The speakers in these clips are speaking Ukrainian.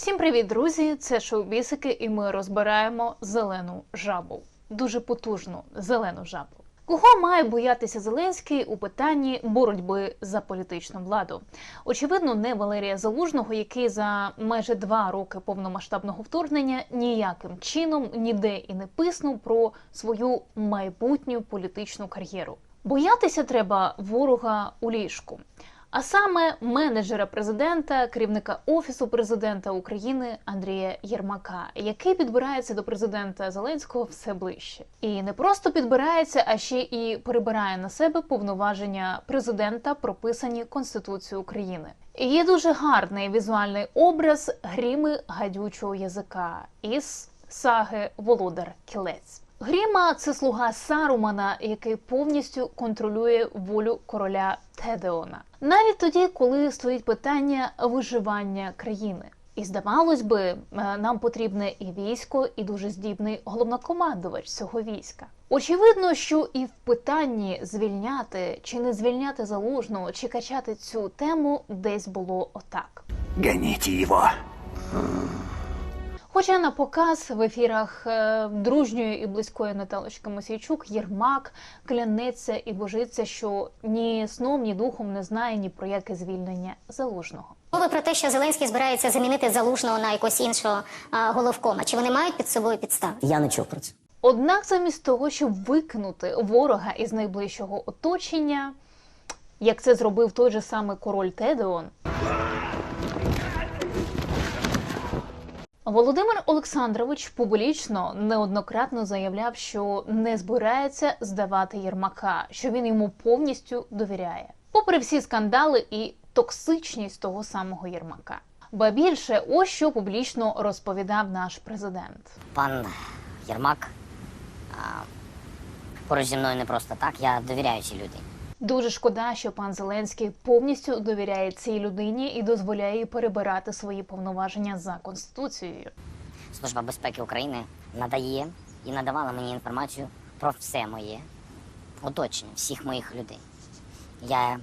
Всім привіт, друзі! Це шоу Бісики, і ми розбираємо зелену жабу. Дуже потужну зелену жабу. Кого має боятися Зеленський у питанні боротьби за політичну владу? Очевидно, не Валерія Залужного, який за майже два роки повномасштабного вторгнення ніяким чином ніде і не писнув про свою майбутню політичну кар'єру. Боятися треба ворога у ліжку. А саме менеджера президента, керівника офісу президента України Андрія Єрмака, який підбирається до президента Зеленського все ближче, і не просто підбирається, а ще і перебирає на себе повноваження президента, прописані Конституцією України. Є дуже гарний візуальний образ гріми гадючого язика із саги Володар Кілець. Гріма це слуга Сарумана, який повністю контролює волю короля Тедеона, навіть тоді, коли стоїть питання виживання країни. І здавалось би, е, нам потрібне і військо, і дуже здібний головнокомандувач цього війська. Очевидно, що і в питанні звільняти чи не звільняти залужного, чи качати цю тему десь було отак. Гоните его. Хоча на показ в ефірах е, дружньої і близької Наталочки Мосійчук Єрмак клянеться і божиться, що ні сном, ні духом не знає ні про яке звільнення залужного. Мови про те, що Зеленський збирається замінити залужного на якогось іншого головкома. Чи вони мають під собою підстави? Я не чув про це. Однак, замість того, щоб викинути ворога із найближчого оточення, як це зробив той же самий король Тедеон. Володимир Олександрович публічно неоднократно заявляв, що не збирається здавати Єрмака, що він йому повністю довіряє, попри всі скандали і токсичність того самого Єрмака. Ба більше, ось що публічно розповідав наш президент. Пан Єрмак а, поруч зі мною не просто так. Я довіряю цій людині. Дуже шкода, що пан Зеленський повністю довіряє цій людині і дозволяє їй перебирати свої повноваження за конституцією. Служба безпеки України надає і надавала мені інформацію про все моє оточення, всіх моїх людей. Я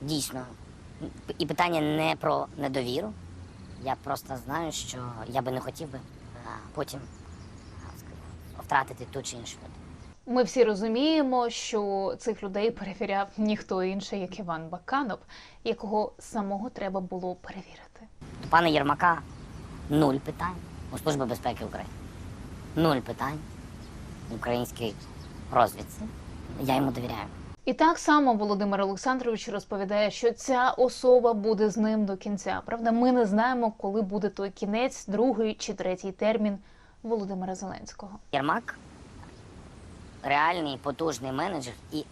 дійсно і питання не про недовіру. Я просто знаю, що я би не хотів би потім втратити ту чи іншу людину. Ми всі розуміємо, що цих людей перевіряв ніхто інший, як Іван Баканов, якого самого треба було перевірити. До пана Єрмака нуль питань у Служби безпеки України. Нуль питань українській розвідці. Я йому довіряю. І так само Володимир Олександрович розповідає, що ця особа буде з ним до кінця. Правда, ми не знаємо, коли буде той кінець, другий чи третій термін Володимира Зеленського. Єрмак реальний потужний менеджер і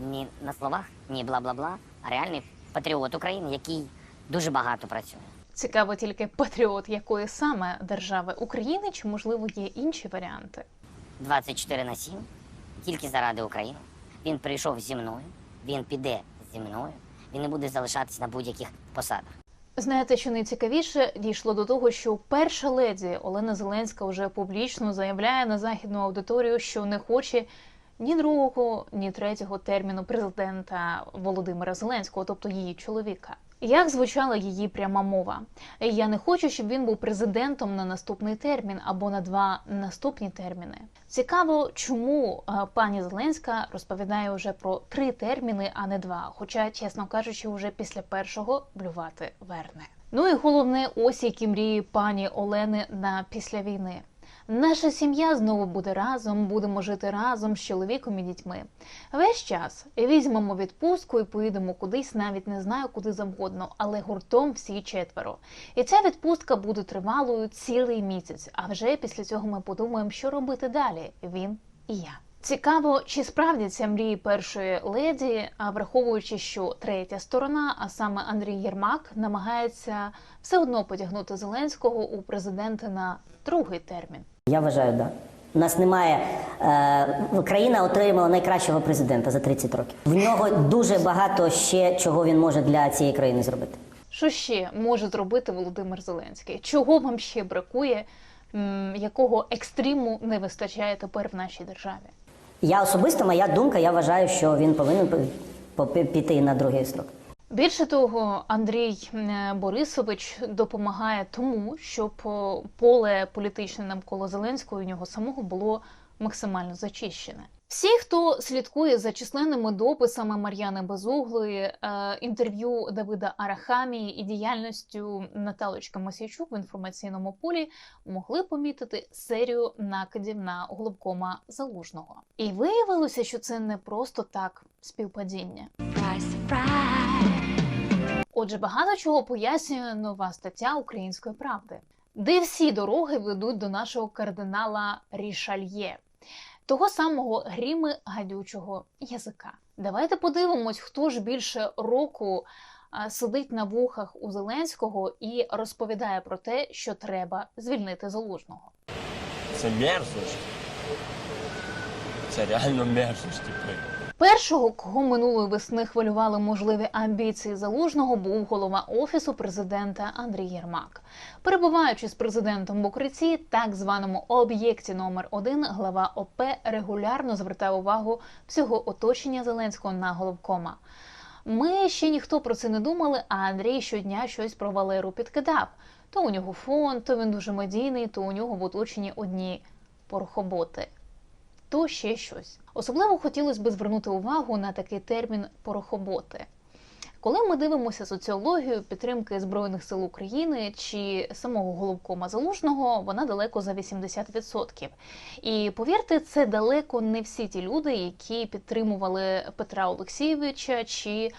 ні на словах, ні бла-бла-бла, а реальний патріот України, який дуже багато працює. Цікаво тільки патріот якої саме держави України, чи можливо є інші варіанти. 24 на 7, тільки заради України. Він прийшов зі мною, він піде зі мною, він не буде залишатись на будь-яких посадах. Знаєте, що найцікавіше дійшло до того, що перша леді Олена Зеленська вже публічно заявляє на західну аудиторію, що не хоче ні другого, ні третього терміну президента Володимира Зеленського, тобто її чоловіка. Як звучала її пряма мова? Я не хочу, щоб він був президентом на наступний термін або на два наступні терміни. Цікаво, чому е, пані Зеленська розповідає вже про три терміни, а не два. Хоча, чесно кажучи, вже після першого блювати верне. Ну і головне, ось які мрії пані Олени на після війни. Наша сім'я знову буде разом, будемо жити разом з чоловіком і дітьми. Весь час візьмемо відпустку і поїдемо кудись, навіть не знаю куди завгодно, але гуртом всі четверо. І ця відпустка буде тривалою цілий місяць. А вже після цього ми подумаємо, що робити далі. Він і я. Цікаво, чи справдяться мрії першої леді, а враховуючи, що третя сторона, а саме Андрій Єрмак, намагається все одно потягнути Зеленського у президенти на другий термін. Я вважаю, да. У нас немає. Е, країна отримала найкращого президента за 30 років. В нього дуже багато ще чого він може для цієї країни зробити. Що ще може зробити Володимир Зеленський? Чого вам ще бракує? М, Якого екстриму не вистачає тепер в нашій державі? Я особисто, моя думка, я вважаю, що він повинен піти на другий строк. Більше того, Андрій е, Борисович допомагає тому, щоб поле політичне навколо Зеленського і нього самого було максимально зачищене. Всі, хто слідкує за численними дописами Мар'яни Безуглої, е, інтерв'ю Давида Арахамії і діяльністю Наталочки Мосійчук в інформаційному полі, могли помітити серію накидів на головкома залужного. І виявилося, що це не просто так співпадіння. Отже, багато чого пояснює нова стаття Української правди, де всі дороги ведуть до нашого кардинала Рішальє, того самого гріми гадючого язика. Давайте подивимось, хто ж більше року сидить на вухах у Зеленського і розповідає про те, що треба звільнити залужного. Це мерзость. Це реально мерзость. Першого, кого минулої весни хвилювали можливі амбіції залужного, був голова офісу президента Андрій Єрмак. Перебуваючи з президентом в укритті, так званому об'єкті номер 1 глава ОП регулярно звертає увагу всього оточення Зеленського на головкома. Ми ще ніхто про це не думали, а Андрій щодня щось про Валеру підкидав. То у нього фон, то він дуже медійний, то у нього в оточенні одні порохоботи то ще щось. Особливо хотілося б звернути увагу на такий термін порохоботи. Коли ми дивимося соціологію підтримки Збройних сил України чи самого головкома залужного, вона далеко за 80%. І повірте, це далеко не всі ті люди, які підтримували Петра Олексійовича чи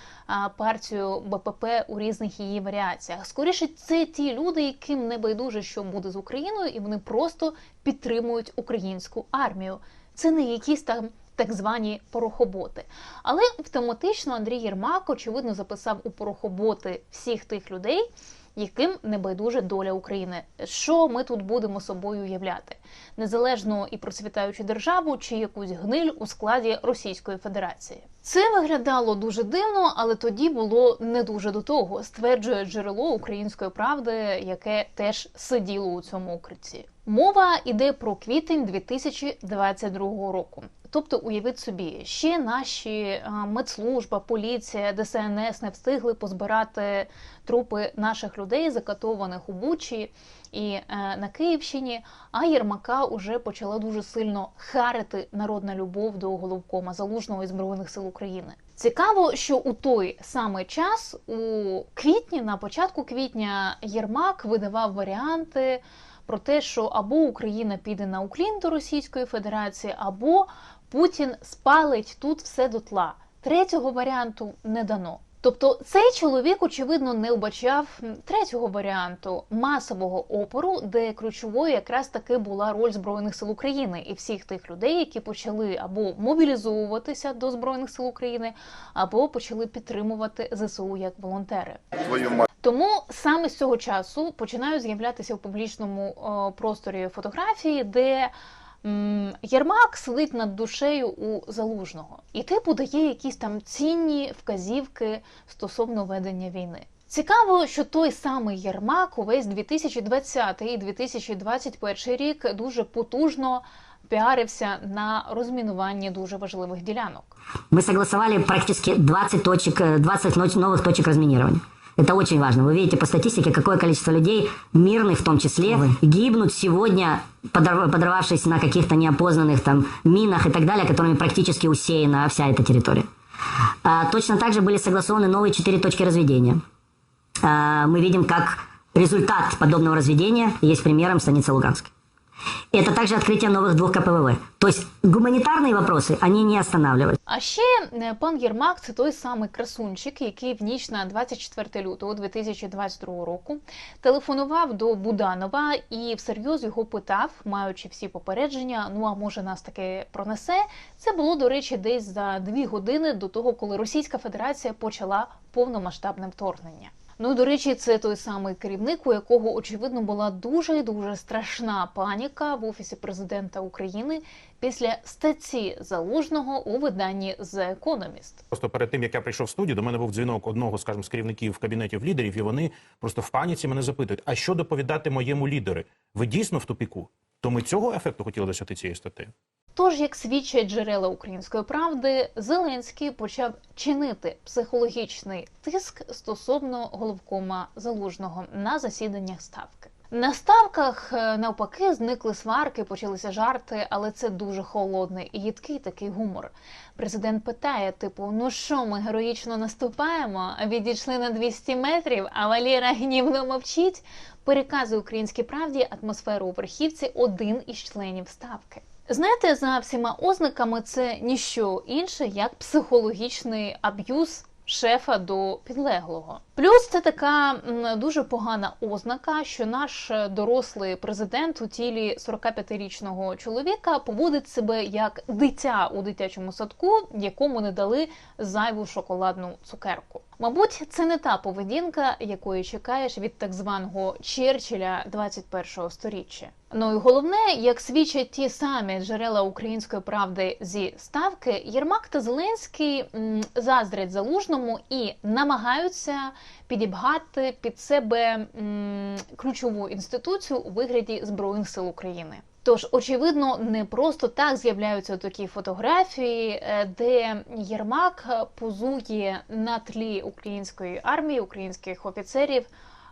партію БПП у різних її варіаціях. Скоріше, це ті люди, яким не байдуже, що буде з Україною, і вони просто підтримують українську армію. Це не якісь там так звані порохоботи. Але автоматично Андрій Єрмак, очевидно, записав у порохоботи всіх тих людей, яким не байдуже доля України. Що ми тут будемо собою уявляти? Незалежну і процвітаючу державу чи якусь гниль у складі Російської Федерації. Це виглядало дуже дивно, але тоді було не дуже до того, стверджує джерело української правди, яке теж сиділо у цьому укритті. Мова йде про квітень 2022 року. Тобто, уявіть собі, ще наші медслужба, поліція, ДСНС не встигли позбирати трупи наших людей, закатованих у Бучі і е, на Київщині. А Єрмака уже почала дуже сильно харити народна любов до головкома залужного і збройних сил України. Цікаво, що у той самий час, у квітні, на початку квітня, Єрмак видавав варіанти про те, що або Україна піде на уклін до Російської Федерації, або Путін спалить тут все дотла. Третього варіанту не дано. Тобто цей чоловік, очевидно, не вбачав третього варіанту масового опору, де ключовою якраз таки була роль збройних сил України і всіх тих людей, які почали або мобілізовуватися до збройних сил України, або почали підтримувати ЗСУ як волонтери. твою. Тому саме з цього часу починають з'являтися в публічному е, просторі фотографії, де м, Єрмак сидить над душею у залужного, і типу дає якісь там цінні вказівки стосовно ведення війни. Цікаво, що той самий Єрмак увесь 2020 і 2021 рік дуже потужно піарився на розмінуванні дуже важливих ділянок. Мы согласовали практически 20 точек, э, 20 ноч- новых точек разминирования. Это очень важно. Вы видите по статистике, какое количество людей, мирных в том числе, гибнут сегодня, подорв- подорвавшись на каких-то неопознанных там минах и так далее, которыми практически усеяна вся эта территория. А, точно так же были согласованы новые четыре точки разведения. А, мы видим, как результат подобного разведения есть примером станица Луганск. Это также открытие новых двух КПВВ. То есть гуманитарные вопросы, они не останавливают. А ще е, пан Єрмак це той самий красунчик, який в ніч на 24 лютого 2022 року телефонував до Буданова і всерйоз його питав, маючи всі попередження. Ну а може нас таке пронесе. Це було до речі, десь за дві години до того, коли Російська Федерація почала повномасштабне вторгнення. Ну, до речі, це той самий керівник, у якого очевидно була дуже і дуже страшна паніка в офісі президента України після статті залужного у виданні The Economist. Просто перед тим як я прийшов в студію, до мене був дзвінок одного, скажімо, з керівників кабінетів лідерів, і вони просто в паніці мене запитують: а що доповідати моєму лідеру? Ви дійсно в тупіку? То ми цього ефекту хотіли досягти цією статтею? Тож, як свідчать джерела української правди, Зеленський почав чинити психологічний тиск стосовно головкома залужного на засіданнях ставки. На ставках е, навпаки зникли сварки, почалися жарти, але це дуже холодний і їдкий такий гумор. Президент питає: типу, ну що, ми героїчно наступаємо? Відійшли на 200 метрів, а Валера гнівно мовчить. Переказує українській правді атмосферу у верхівці один із членів ставки. Знаєте, за всіма ознаками це ніщо інше, як психологічний аб'юз шефа до підлеглого. Плюс це така дуже погана ознака, що наш е, дорослий президент у тілі 45-річного чоловіка поводить себе як дитя у дитячому садку, якому не дали зайву шоколадну цукерку. Мабуть, це не та поведінка, якої чекаєш від так званого Черчилля 21-го сторіччя. Ну і головне, як свідчать ті самі джерела української правди зі ставки, Єрмак та Зеленський заздрять залужному і намагаються підібгати під себе м, ключову інституцію у вигляді збройних сил України. Тож, очевидно, не просто так з'являються такі фотографії, е, де Єрмак позує на тлі української армії, українських офіцерів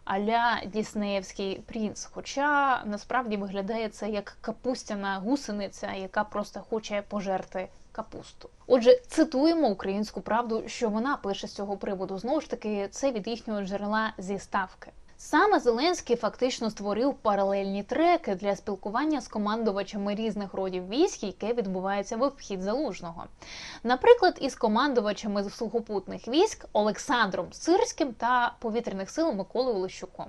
аля Діснеївський принц. Хоча насправді виглядає це як капустяна гусениця, яка просто хоче пожерти капусту. Отже, цитуємо українську правду, що вона пише з цього приводу. Знову ж таки, це від їхнього джерела зі ставки. Саме Зеленський фактично створив паралельні треки для спілкування з командувачами різних родів військ, яке відбувається в обхід залужного. Наприклад, із командувачами сухопутних військ Олександром Сирським та повітряних сил Миколою Лищуком.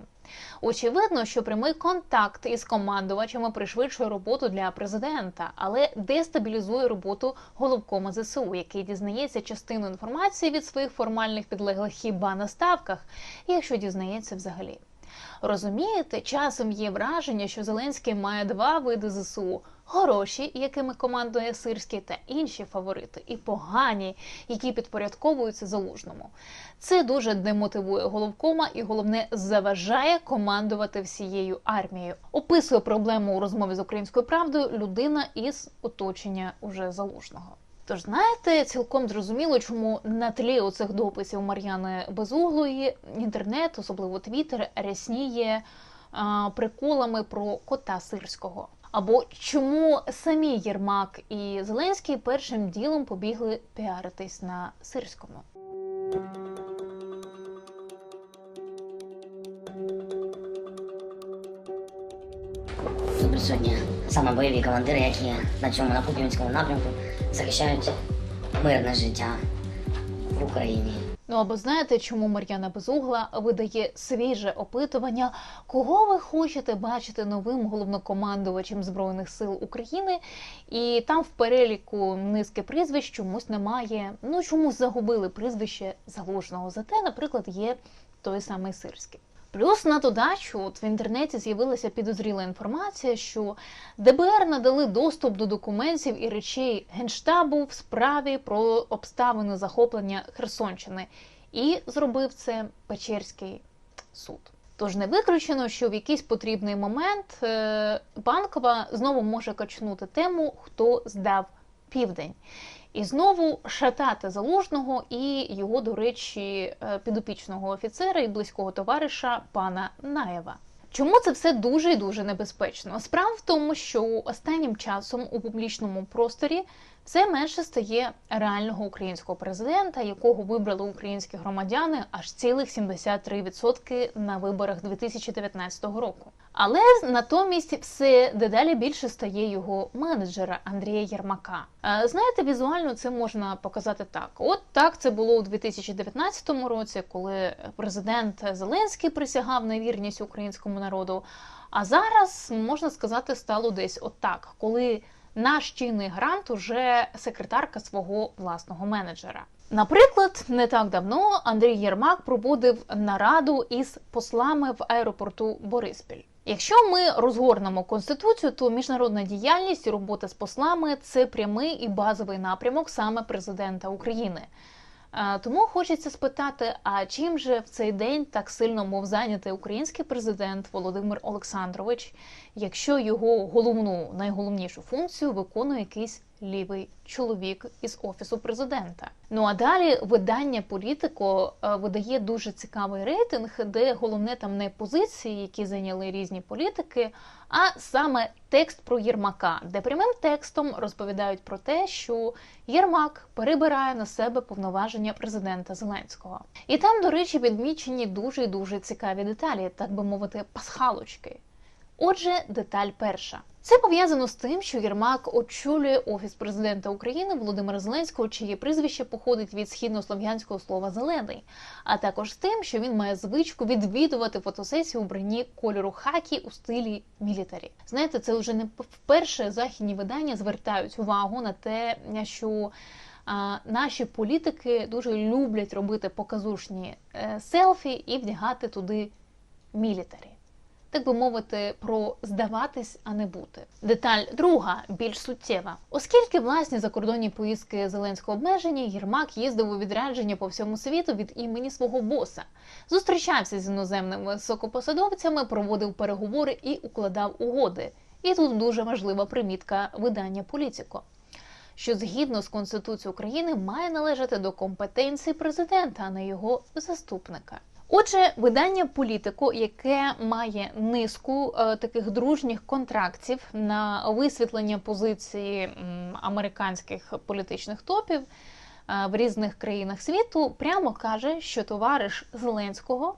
Очевидно, що прямий контакт із командувачами пришвидшує роботу для президента, але дестабілізує роботу головкома ЗСУ, який дізнається частину інформації від своїх формальних підлеглих хіба на ставках, якщо дізнається взагалі. Розумієте, часом є враження, що Зеленський має два види ЗСУ: хороші, якими командує Сирський, та інші фаворити, і погані, які підпорядковуються залужному. Це дуже демотивує головкома і головне заважає командувати всією армією. Описує проблему у розмові з українською правдою людина із оточення уже залужного. Тож знаєте, цілком зрозуміло, чому на тлі оцих дописів Мар'яни Безуглої інтернет, особливо Твіттер, рясніє а, приколами про кота сирського. Або чому самі Єрмак і Зеленський першим ділом побігли піаритись на сирському. Присутні саме бойові командири, які на цьому на Куп'янському напрямку захищають мирне життя в Україні. Ну або знаєте, чому Мар'яна Безугла видає свіже опитування, кого ви хочете бачити новим головнокомандувачем збройних сил України? І там в переліку низки прізвищ чомусь немає. Ну чомусь загубили прізвище залужного. Зате, наприклад, є той самий Сирський. Плюс на додачу от в інтернеті з'явилася підозріла інформація, що ДБР надали доступ до документів і речей генштабу в справі про обставини захоплення Херсонщини, і зробив це Печерський суд. Тож не виключено, що в якийсь потрібний момент е, банкова знову може качнути тему, хто здав південь. І знову шатати залужного і його, до речі, е, підопічного офіцера і близького товариша пана Наєва. Чому це все дуже і дуже небезпечно? Справа в тому, що останнім часом у публічному просторі все менше стає реального українського президента, якого вибрали українські громадяни аж цілих 73% на виборах 2019 року. Але натомість все дедалі більше стає його менеджера Андрія Єрмака. Е, Знаєте, візуально це можна показати так: от так це було у 2019 році, коли президент Зеленський присягав на вірність українському народу. А зараз можна сказати, стало десь отак, коли наш чинний грант уже секретарка свого власного менеджера. Наприклад, не так давно Андрій Єрмак проводив нараду із послами в аеропорту Бориспіль. Якщо ми розгорнемо конституцію, то міжнародна діяльність і робота з послами це прямий і базовий напрямок саме президента України. Тому хочеться спитати: а чим же в цей день так сильно мов зайнятий український президент Володимир Олександрович, якщо його головну найголовнішу функцію виконує якийсь лівий чоловік із офісу президента. Ну а далі видання Політико е, видає дуже цікавий рейтинг, де головне там не позиції, які зайняли різні політики, а саме текст про Єрмака, де прямим текстом розповідають про те, що Єрмак перебирає на себе повноваження президента Зеленського. І там, до речі, відмічені дуже дуже цікаві деталі, так би мовити, пасхалочки. Отже, деталь перша. Це пов'язано з тим, що Єрмак очолює офіс президента України Володимира Зеленського, чиє прізвище походить від східнослов'янського слова зелений, а також з тим, що він має звичку відвідувати фотосесії у бранні кольору хакі у стилі мілітарі. Знаєте, це вже не вперше західні видання звертають увагу на те, що а, наші політики дуже люблять робити показушні е, селфі і вдягати туди мілітарі так би мовити, про здаватись, а не бути. Деталь друга, більш суттєва. Оскільки власні закордонні поїздки Зеленського обмежені, Єрмак їздив у відрядження по всьому світу від імені свого боса, зустрічався з іноземними високопосадовцями, проводив переговори і укладав угоди. І тут дуже важлива примітка видання Політіко. Що згідно з Конституцією України має належати до компетенції президента, а не його заступника. Отже, видання політику, яке має низку е, таких дружніх контрактів на висвітлення позиції американських політичних топів е, в різних країнах світу, прямо каже, що товариш Зеленського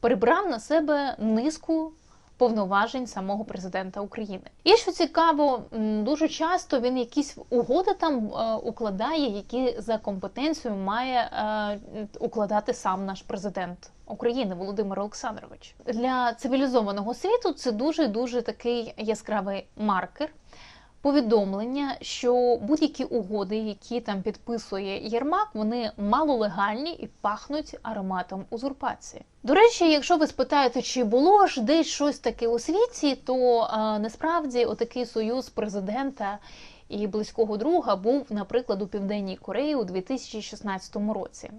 прибрав на себе низку повноважень самого президента України. І що цікаво, дуже часто він якісь угоди там е, укладає, які за компетенцією має е, укладати сам наш президент України Володимир Олександрович. Для цивілізованого світу це дуже дуже такий яскравий маркер. Повідомлення, що будь-які угоди, які там підписує Єрмак, вони малолегальні і пахнуть ароматом узурпації. До речі, якщо ви спитаєте, чи було ж десь щось таке у світі, то а, насправді отакий союз президента і близького друга був, наприклад, у Південній Кореї у 2016 році.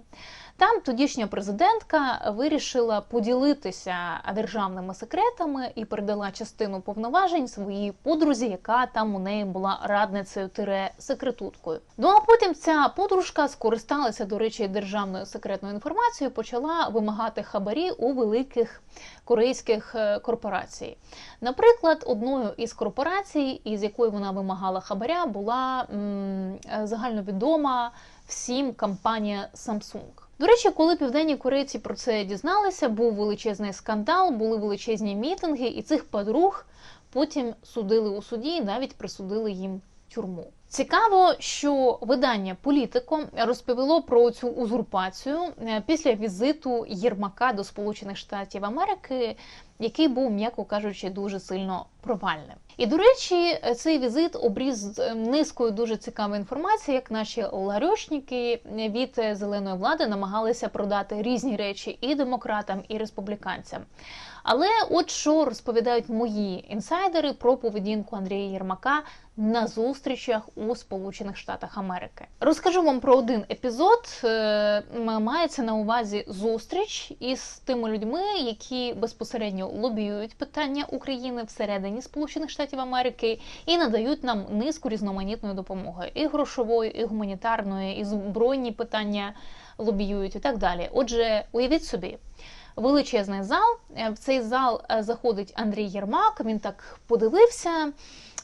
Там тодішня президентка вирішила поділитися державними секретами і передала частину повноважень своїй подрузі, яка там у неї була радницею тире секретуткою. Ну а потім ця подружка скористалася, до речі, державною секретною інформацією, почала вимагати хабарі у великих корейських е, корпорацій. Наприклад, одною із корпорацій, із якої вона вимагала хабаря, була м, загальновідома всім компанія Samsung. До речі, коли південні корейці про це дізналися, був величезний скандал, були величезні мітинги, і цих подруг потім судили у суді і навіть присудили їм тюрму. Цікаво, що видання Політико розповіло про цю узурпацію е, після візиту Єрмака до Сполучених Штатів Америки, який був, м'яко кажучи, дуже сильно провальним. І до речі, цей візит обріз е, низкою дуже цікавої інформації, як наші ларьошники від зеленої влади намагалися продати різні речі і демократам, і республіканцям. Але от що розповідають мої інсайдери про поведінку Андрія Єрмака на зустрічах у Сполучених Штатах Америки. Розкажу вам про один епізод. Е, Мається на увазі зустріч із тими людьми, які безпосередньо лобіюють питання України всередині Сполучених Штатів Америки і надають нам низку різноманітної допомоги і грошової, і гуманітарної, і збройні питання лобіюють, і так далі. Отже, уявіть собі величезний зал. Е, В цей зал е, заходить Андрій Єрмак. Він так подивився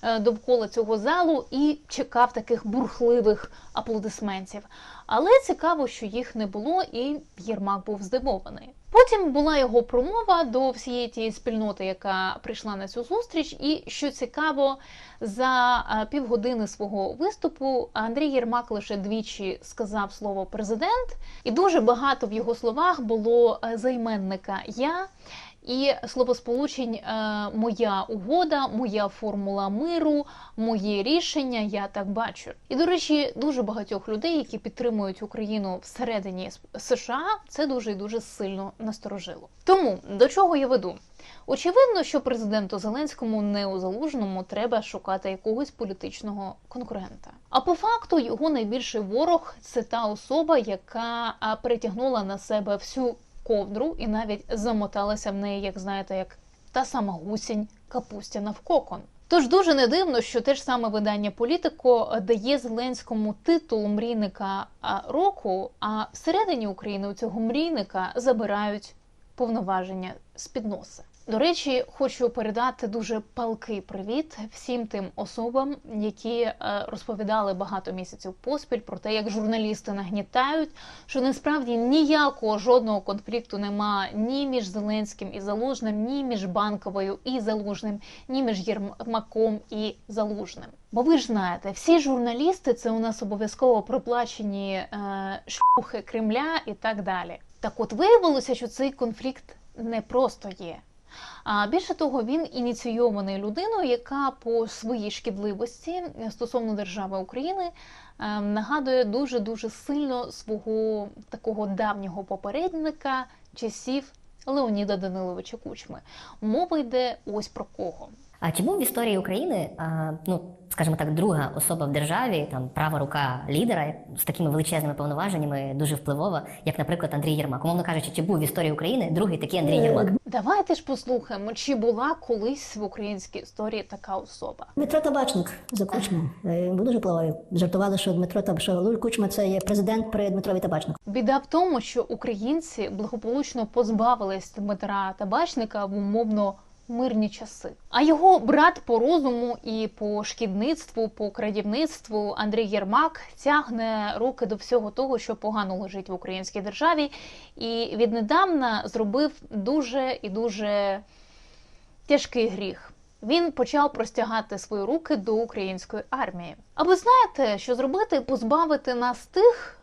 е, довкола цього залу і чекав таких бурхливих аплодисментів. Але цікаво, що їх не було, і Єрмак був здивований. Потім була його промова до всієї тієї спільноти, яка прийшла на цю зустріч. І що цікаво, за е, півгодини свого виступу Андрій Єрмак лише двічі сказав слово президент, і дуже багато в його словах було е, займенника я. І словосполучень е, моя угода, моя формула миру, моє рішення, я так бачу. І до речі, дуже багатьох людей, які підтримують Україну всередині США, це дуже і дуже сильно насторожило. Тому до чого я веду? Очевидно, що президенту Зеленському не у залужному треба шукати якогось політичного конкурента. А по факту його найбільший ворог це та особа, яка а, перетягнула на себе всю ковдру і навіть замоталася в неї, як знаєте, як та сама гусінь Капустяна в кокон. Тож дуже не дивно, що те ж саме видання Політико дає Зеленському титул мрійника року, а всередині України у цього мрійника забирають повноваження з під носа. До речі, хочу передати дуже палкий привіт всім тим особам, які е, розповідали багато місяців поспіль про те, як журналісти нагнітають, що насправді ніякого жодного конфлікту нема ні між Зеленським і Залужним, ні між Банковою і Залужним, ні між Єрмаком і Залужним. Бо ви ж знаєте, всі журналісти це у нас обов'язково проплачені е, шлюхи Кремля і так далі. Так от виявилося, що цей конфлікт не просто є. А більше того, він ініційований людиною, яка по своїй шкідливості стосовно держави України е, нагадує дуже дуже сильно свого такого давнього попередника часів Леоніда Даниловича Кучми. Мова йде ось про кого. А чи був в історії України, а, ну скажімо так, друга особа в державі, там права рука лідера з такими величезними повноваженнями, дуже впливова, як, наприклад, Андрій Єрмак? Умовно кажучи, чи був в історії України другий такий Андрій Єрмак? Давайте ж послухаємо, чи була колись в українській історії така особа. Дмитро Табачник за Кучму. Е, Був дуже впливовий. Жартували, що Дмитро Таб- що Луль Кучма це є президент при Дмитрові Табачнику. Біда в тому, що українці благополучно позбавились Дмитра Табачника в умовно мирні часи. А його брат по розуму і по шкідництву, по крадівництву Андрій Єрмак тягне руки до всього того, що погано лежить в українській державі, і віднедавна зробив дуже і дуже тяжкий гріх. Він почав простягати свої руки до української армії. А ви знаєте, що зробити? Позбавити нас тих,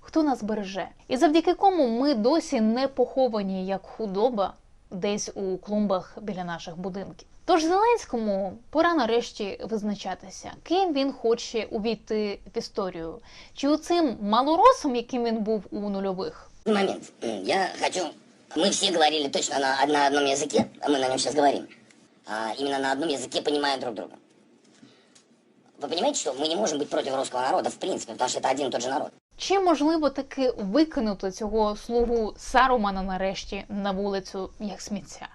хто нас береже, і завдяки кому ми досі не поховані як худоба десь у клумбах біля наших будинків. Тож Зеленському пора нарешті визначатися, ким він хоче увійти в історію, чи оцим малоросом, яким він був у нульових, Момент. М, Я хочу... Мы все говорили точно на, на одном языке, а мы на нем сейчас говорим. А, именно на одном языке, понимая друг друга. Вы понимаете, что мы не можем быть против русского народа, в принципе, потому что это один и тот же народ. чи можливо таки викинути цього слугу Сарумана нарешті на вулицю як сміття?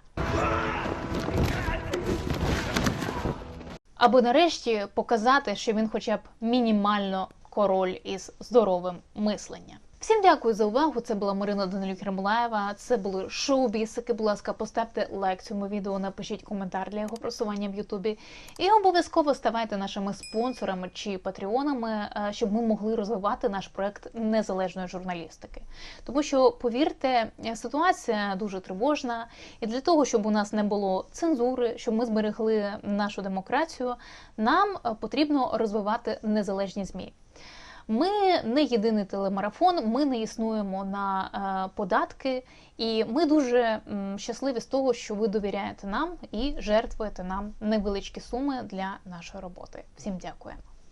Аби нарешті показати, що він хоча б мінімально король із здоровим мисленням. Всім дякую за увагу. Це була Марина Данилюк Ремлаєва. Це були шоу бісики. Будь ласка, поставте лайк цьому відео, напишіть коментар для його просування в Ютубі. І обов'язково ставайте нашими спонсорами чи патреонами, е, щоб ми могли розвивати наш проект незалежної журналістики. Тому що, повірте, ситуація дуже тривожна, і для того, щоб у нас не було цензури, щоб ми зберегли нашу демократію, нам е, потрібно розвивати незалежні змі. Ми не єдиний телемарафон, ми не існуємо на е, податки, і ми дуже щасливі з того, що ви довіряєте нам і жертвуєте нам невеличкі суми для нашої роботи. Всім дякуємо.